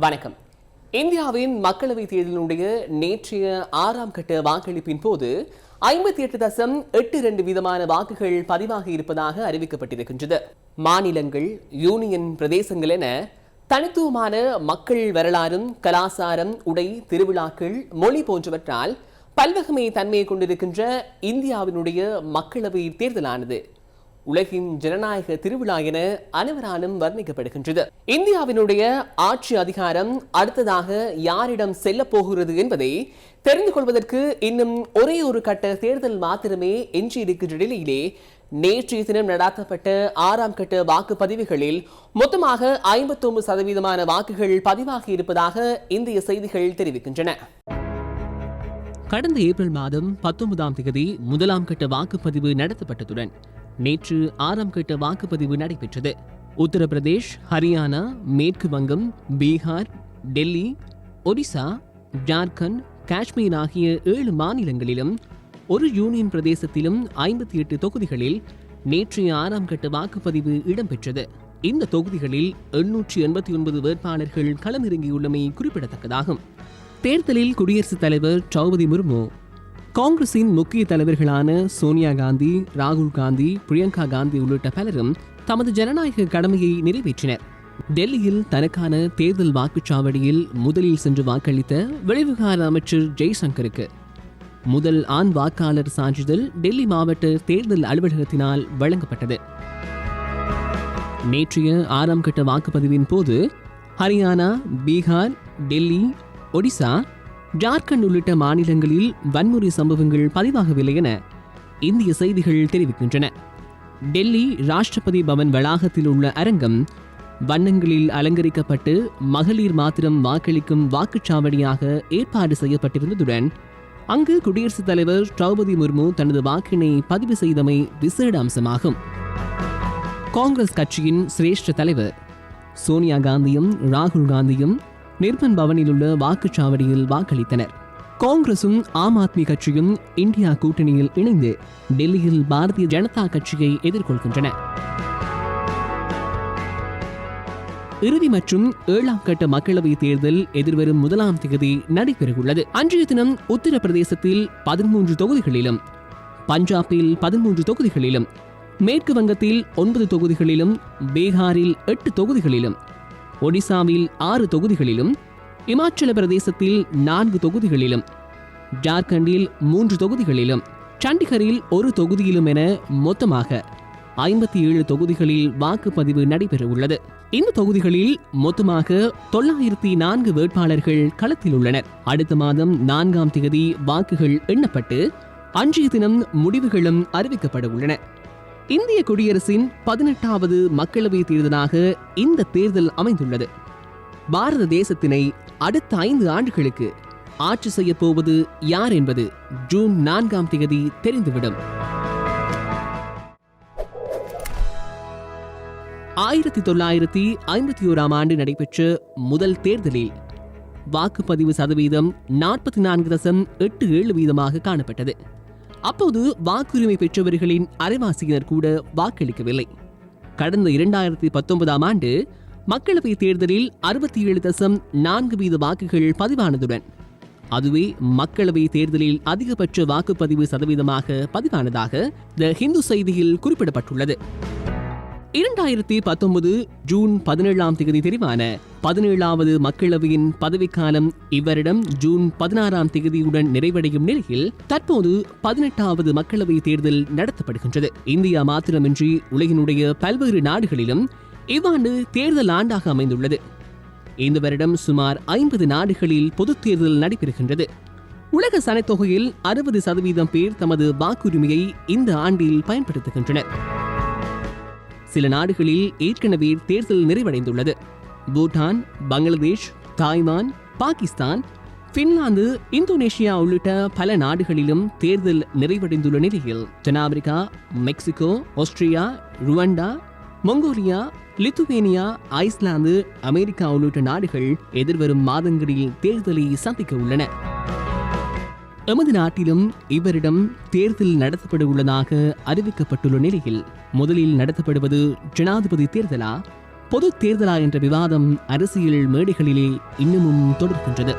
வணக்கம். இந்தியாவின் மக்களவைத் தேர்தலினுடைய நேற்றைய ஆறாம் கட்ட வாக்களிப்பின் போது ஐம்பத்தி எட்டு தசம் எட்டு இரண்டு வீதமான வாக்குகள் பதிவாகி இருப்பதாக அறிவிக்கப்பட்டிருக்கின்றது. மாநிலங்கள் யூனியன் பிரதேசங்கள் என தனித்துவமான மக்கள் வரலாறும் கலாசாரம் உடை திருவிழாக்கள் மொழி போன்றவற்றால் பல்வகமை தன்மையை கொண்டிருக்கின்ற இந்தியாவினுடைய மக்களவை தேர்தலானது. உலகின் ஜனநாயக திருவிழா என அனைவராலும் வர்ணிக்கப்படுகின்றது. இந்தியாவினுடைய ஆட்சி அதிகாரம் அடுத்ததாக யாரிடம் செல்ல போகிறது என்பதை தெரிந்து கொள்வதற்கு இன்னும் ஒரே ஒரு கட்ட தேர்தல் மாத்திரமே எஞ்சியிருக்கின்ற நிலையிலே நேற்றைய தினம் நடாத்தப்பட்ட ஆறாம் கட்ட வாக்குப்பதிவுகளில் மொத்தமாக ஐம்பத்தொன்பது சதவீதமான வாக்குகள் பதிவாகி இருப்பதாக இந்திய செய்திகள் தெரிவிக்கின்றன. கடந்த ஏப்ரல் மாதம் பத்தொன்பதாம் தேதி முதலாம் கட்ட வாக்குப்பதிவு நடத்தப்பட்டதுடன் நேற்று ஆறாம் கட்ட வாக்குப்பதிவு நடைபெற்றது. உத்தரப்பிரதேஷ் ஹரியானா மேற்கு வங்கம் பீகார் டெல்லி ஒடிசா ஜார்க்கண்ட் காஷ்மீர் ஆகிய ஏழு மாநிலங்களிலும் ஒரு யூனியன் பிரதேசத்திலும் ஐம்பத்தி எட்டு தொகுதிகளில் நேற்றைய ஆறாம் கட்ட வாக்குப்பதிவு இடம்பெற்றது. இந்த தொகுதிகளில் எண்ணூற்றி எண்பத்தி ஒன்பது வேட்பாளர்கள் களமிறங்கியுள்ளமை குறிப்பிடத்தக்கதாகும். தேர்தலில் குடியரசுத் தலைவர் திரௌபதி முர்மு காங்கிரசின் முக்கிய தலைவர்களான சோனியா காந்தி ராகுல் காந்தி பிரியங்கா காந்தி உள்ளிட்ட பலரும் தமது ஜனநாயக கடமையை நிறைவேற்றினர். டெல்லியில் தனக்கான தேர்தல் வாக்குச்சாவடியில் முதலில் சென்று வாக்களித்த வெளிவிவகார அமைச்சர் ஜெய்சங்கருக்கு. முதல் ஆண் வாக்காளர் சான்றிதழ் டெல்லி மாவட்ட தேர்தல் அலுவலகத்தினால் வழங்கப்பட்டது. நேற்றைய ஆறாம் கட்ட வாக்குப்பதிவின் போது ஹரியானா பீகார் டெல்லி ஒடிசா ஜார்க்கண்ட் உள்ளிட்ட மாநிலங்களில் வன்முறை சம்பவங்கள் பதிவாகவில்லை என இந்திய செய்திகள் தெரிவிக்கின்றன. டெல்லி ராஷ்டிரபதி பவன் வளாகத்தில் உள்ள அரங்கம் வண்ணங்களில் அலங்கரிக்கப்பட்டு மகளிர் மாத்திரம் வாக்களிக்கும் வாக்குச்சாவடியாக ஏற்பாடு செய்யப்பட்டிருந்ததுடன் அங்கு குடியரசுத் தலைவர் திரௌபதி முர்மு தனது வாக்கினை பதிவு செய்தமை விசேட அம்சமாகும். காங்கிரஸ் கட்சியின் சிரேஷ்ட தலைவர் சோனியா காந்தியும் ராகுல் காந்தியும் நிர்மன் பவனில் உள்ள வாக்குச்சாவடியில் வாக்களித்தனர். காங்கிரசும் ஆம் ஆத்மி கட்சியும் இந்தியா கூட்டணியில் இணைந்து டெல்லியில் பாரதிய ஜனதா கட்சியை எதிர்கொள்கின்றன. இறுதி மற்றும் ஏழாம் கட்ட மக்களவைத் தேர்தல் எதிர்வரும் முதலாம் தேதி நடைபெறவுள்ளது. அன்றைய தினம் உத்தரப்பிரதேசத்தில் பதிமூன்று தொகுதிகளிலும் பஞ்சாபில் பதிமூன்று தொகுதிகளிலும் மேற்கு வங்கத்தில் ஒன்பது தொகுதிகளிலும் பீகாரில் எட்டு தொகுதிகளிலும் ஒடிசாவில் ஆறு தொகுதிகளிலும் இமாச்சல பிரதேசத்தில் நான்கு தொகுதிகளிலும் ஜார்க்கண்டில் மூன்று தொகுதிகளிலும் சண்டிகரில் ஒரு தொகுதியிலும் என மொத்தமாக ஐம்பத்தி ஏழு தொகுதிகளில் வாக்குப்பதிவு நடைபெறவுள்ளது. இந்த தொகுதிகளில் மொத்தமாக தொள்ளாயிரத்தி நான்கு வேட்பாளர்கள் களத்தில் உள்ளனர். அடுத்த மாதம் நான்காம் தேதி வாக்குகள் எண்ணப்பட்டு அன்றைய தினம் முடிவுகளும் அறிவிக்கப்பட உள்ளன இந்திய குடியரசின் பதினெட்டாவது மக்களவை தேர்தலாக இந்த தேர்தல் அமைந்துள்ளது. பாரத தேசத்தினை அடுத்த ஐந்து ஆண்டுகளுக்கு ஆட்சி செய்யப்போவது யார் என்பது ஜூன் நான்காம் தேதி தெரிந்துவிடும். ஆயிரத்தி தொள்ளாயிரத்தி ஐம்பத்தி ஓராம் ஆண்டு நடைபெற்ற முதல் தேர்தலில் வாக்குப்பதிவு சதவீதம் நாற்பத்தி நான்கு தசம் எட்டு ஏழு வீதமாக காணப்பட்டது. அப்போது வாக்குரிமை பெற்றவர்களின் அரைவாசியினர் கூட வாக்களிக்கவில்லை. கடந்த இரண்டாயிரத்தி பத்தொன்பதாம் ஆண்டு மக்களவைத் தேர்தலில் அறுபத்தி ஏழு தசம் நான்கு வீத வாக்குகள் பதிவானதுடன் அதுவே மக்களவை தேர்தலில் அதிகபட்ச வாக்குப்பதிவு சதவீதமாக பதிவானதாக த ஹிந்து செய்தியில் குறிப்பிடப்பட்டுள்ளது. இரண்டாயிரத்தி பத்தொன்பது ஜூன் பதினேழாம் தேதி தெரிவான பதினேழாவது மக்களவையின் பதவிக்காலம் இவரிடம் ஜூன் பதினாறாம் தேதியுடன் நிறைவடையும் நிலையில் தற்போது பதினெட்டாவது மக்களவை தேர்தல் நடத்தப்படுகின்றது. இந்தியா மாத்திரமின்றி உலகினுடைய பல்வேறு நாடுகளிலும் இவ்வாண்டு தேர்தல் ஆண்டாக அமைந்துள்ளது. இந்த வருடம் சுமார் ஐம்பது நாடுகளில் பொதுத் தேர்தல் நடைபெறுகின்றது. உலக சனத்தொகையில் அறுபது சதவீதம் பேர் தமது வாக்குரிமையை இந்த ஆண்டில் பயன்படுத்துகின்றனர். சில நாடுகளில் ஏற்கனவே தேர்தல் நிறைவடைந்துள்ளது. Bhutan Bangladesh Taiwan Pakistan Finland Indonesia உள்ளிட்ட பல நாடுகளிலும் தேர்தல் நிறைவடைந்துள்ள நிலையில் தென்னாப்பிரிக்கா Mexico Austria Rwanda Mongolia Lithuania Iceland America உள்ளிட்ட நாடுகள் எதிர்வரும் மாதங்களில் தேர்தலை சந்திக்க உள்ளன. எமது நாட்டிலும் இவரிடம் தேர்தல் நடத்தப்பட உள்ளதாக அறிவிக்கப்பட்டுள்ள நிலையில் முதலில் நடத்தப்படுவது ஜனாதிபதி தேர்தலா? பொது தேர்தலா என்ற விவாதம் அரசியல் மேடைகளிலே இன்னமும் தொடர்கின்றது.